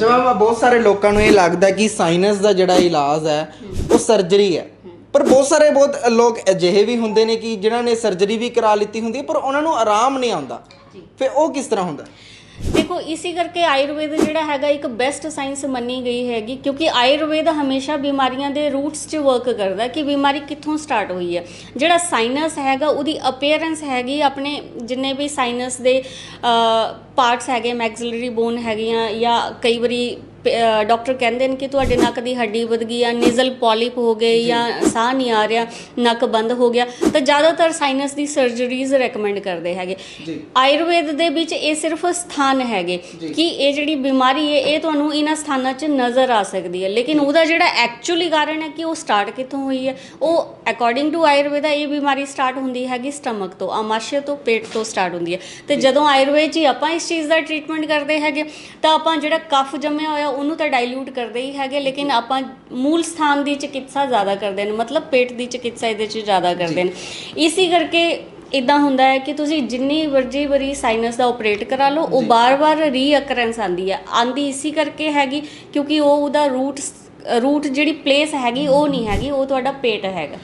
ਜਵਾਬ ਬਹੁਤ ਸਾਰੇ ਲੋਕਾਂ ਨੂੰ ਇਹ ਲੱਗਦਾ ਕਿ ਸਾਈਨਸ ਦਾ ਜਿਹੜਾ ਇਲਾਜ ਹੈ ਉਹ ਸਰਜਰੀ ਹੈ। ਪਰ ਬਹੁਤ ਸਾਰੇ ਬਹੁਤ ਲੋਕ ਅਜਿਹੇ ਵੀ ਹੁੰਦੇ ਨੇ ਕਿ ਜਿਨ੍ਹਾਂ ਨੇ ਸਰਜਰੀ ਵੀ ਕਰਾ ਲਿੱਤੀ ਹੁੰਦੀ ਹੈ ਪਰ ਉਹਨਾਂ ਨੂੰ ਆਰਾਮ ਨਹੀਂ ਆਉਂਦਾ। ਫਿਰ ਉਹ ਕਿਸ ਤਰ੍ਹਾਂ ਹੁੰਦਾ? ਦੇਖੋ ਇਸੇ ਕਰਕੇ ਆਯੁਰਵੇਦ ਜਿਹੜਾ ਹੈਗਾ ਇੱਕ ਬੈਸਟ ਸਾਇੰਸ ਮੰਨੀ ਗਈ ਹੈਗੀ ਕਿਉਂਕਿ ਆਯੁਰਵੇਦ ਹਮੇਸ਼ਾ ਬਿਮਾਰੀਆਂ ਦੇ ਰੂਟਸ 'ਚ ਵਰਕ ਕਰਦਾ ਕਿ ਬਿਮਾਰੀ ਕਿੱਥੋਂ ਸਟਾਰਟ ਹੋਈ ਹੈ। ਜਿਹੜਾ ਸਾਈਨਸ ਹੈਗਾ ਉਹਦੀ ਅਪੀਅਰੈਂਸ ਹੈਗੀ ਆਪਣੇ ਜਿੰਨੇ ਵੀ ਸਾਈਨਸ ਦੇ ਪਾਰਟਸ ਹੈਗੇ ਮੈਕਸਿਲਰੀ ਬੋਨ ਹੈਗੀਆਂ ਜਾਂ ਕਈ ਵਾਰੀ ਡਾਕਟਰ ਕਹਿੰਦੇ ਨੇ ਕਿ ਤੁਹਾਡੇ ਨੱਕ ਦੀ ਹੱਡੀ ਵਧ ਗਈ ਆ ਨੇਜ਼ਲ ਪੋਲਿਪ ਹੋ ਗਏ ਜਾਂ। ਸਾਹ ਨਹੀਂ ਆ ਰਿਹਾ ਨੱਕ ਬੰਦ ਹੋ ਗਿਆ ਤਾਂ ਜ਼ਿਆਦਾਤਰ ਸਾਈਨਸ ਦੀ ਸਰਜਰੀਜ਼ ਰეკਮੈਂਡ ਕਰਦੇ ਹੈਗੇ। ਆਯੁਰਵੇਦ ਦੇ ਵਿੱਚ ਇਹ ਸਿਰਫ ਸਥਾਨ ਹੈਗੇ। ਜੀ। ਕਿ ਇਹ ਜਿਹੜੀ ਬਿਮਾਰੀ ਹੈ ਇਹ ਤੁਹਾਨੂੰ ਇਹਨਾਂ ਸਥਾਨਾਂ 'ਚ ਨਜ਼ਰ ਆ ਸਕਦੀ ਹੈ। ਲੇਕਿਨ ਉਹਦਾ ਜਿਹੜਾ ਐਕਚੁਅਲੀ ਕਾਰਨ ਹੈ ਕਿ ਉਹ ਸਟਾਰਟ ਕਿੱਥੋਂ ਹੋਈ ਹੈ? ਉਹ ਅਕੋਰਡਿੰਗ ਟੂ ਆਯੁਰਵੇਦਾ ਇਹ ਬਿਮਾਰੀ ਸਟਾਰਟ ਹੁੰਦੀ ਹੈਗੀ ਸਟਮਕ ਤੋਂ ਆਮਾਸ਼ਯ ਤੋਂ ਪੇਟ ਤੋਂ ਸਟਾਰਟ ਹੁੰਦੀ ਹੈ। ਤੇ ਜਦੋਂ ਆਯੁਰਵੇਦ 'ਚ ਹੀ ਆਪਾਂ ਇਸ ਚੀਜ਼ ਦਾ ਟ੍ਰੀਟਮੈਂਟ ਕਰਦੇ ਹੈਗੇ ਤਾਂ ਆਪਾਂ ਜਿਹੜਾ ਕਫ ਜੰਮਿਆ ਹੋਇਆ ਉਹਨੂੰ ਤਾਂ ਡਾਈਲੂਟ ਕਰਦੇ ਹੀ ਹੈਗੇ ਲੇਕਿਨ ਆਪਾਂ ਮੂਲ ਸਥਾਨ ਦੀ ਚਿਕਿਤਸਾ ਜ਼ਿਆਦਾ ਕਰਦੇ ਨੇ ਮਤਲਬ ਪੇਟ ਦੀ ਚਿਕਿਤਸਾ ਇਹਦੇ 'ਚ ਜ਼ਿਆਦਾ ਕਰਦੇ ਨੇ। ਇਸੇ ਕਰਕੇ ਇਦਾਂ ਹੁੰਦਾ ਹੈ ਕਿ ਤੁਸੀਂ ਜਿੰਨੀ ਵਰਜੀ ਵਰੀ ਸਾਈਨਸ ਦਾ ਆਪਰੇਟ ਕਰਾ ਲਓ ਉਹ ਬਾਰ-ਬਾਰ ਰੀਅਕਰੈਂਸ ਆਂਦੀ ਹੈ। ਆਂਦੀ ਇਸੇ ਕਰਕੇ ਹੈਗੀ ਕਿਉਂਕਿ ਉਹ ਉਹਦਾ ਰੂਟ ਰੂਟ ਜਿਹੜੀ ਪਲੇਸ ਹੈਗੀ ਉਹ ਨਹੀਂ ਹੈਗੀ ਉਹ ਤੁਹਾਡਾ ਪੇਟ ਹੈਗਾ।